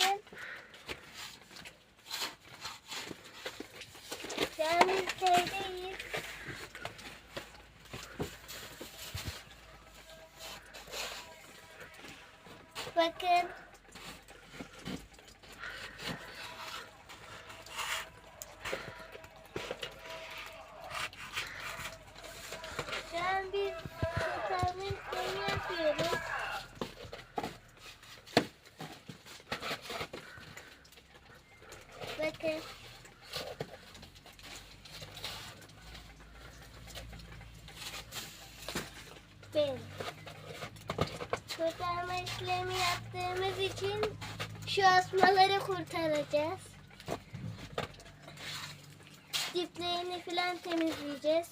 Bakın. Şu an biz köydeyiz. Bakın. Şu an biz kurtarma işlemi yapıyoruz. Bakın. Ben. Kurtarma işlemi yaptığımız için şu asmaları kurtaracağız. Diplerini falan temizleyeceğiz.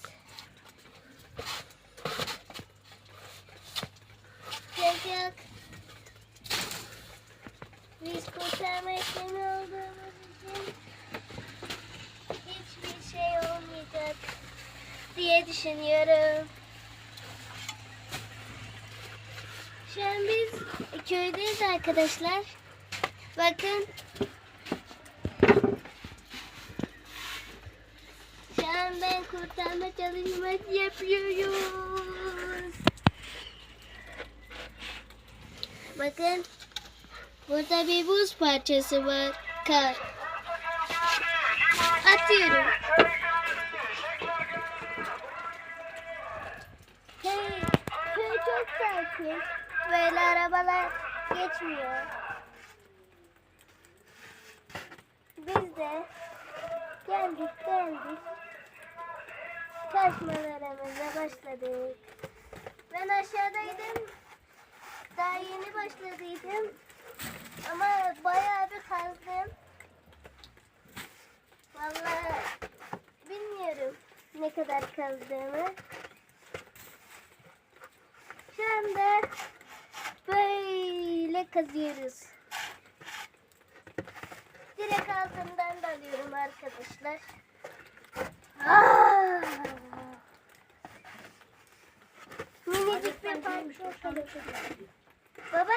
Yok. Biz kurtarma işlemi olduğumuz diye düşünüyorum. Şu an biz köydeyiz arkadaşlar. Bakın. Şu an ben kurtarma çalışması yapıyoruz. Bakın. Burada bir buz parçası var. Kar. Atıyorum. Sakin. Böyle arabalar geçmiyor. Biz de geldik geldik. Çalışmalarımıza başladık. Ben aşağıdaydım. Daha yeni başladıydım. Ama bayağı bir kazdım. Vallahi bilmiyorum ne kadar kazdığımı. Şu anda böyle kazıyoruz. Direkt altından dalıyorum arkadaşlar. Ah! Minicik bir parça. Baba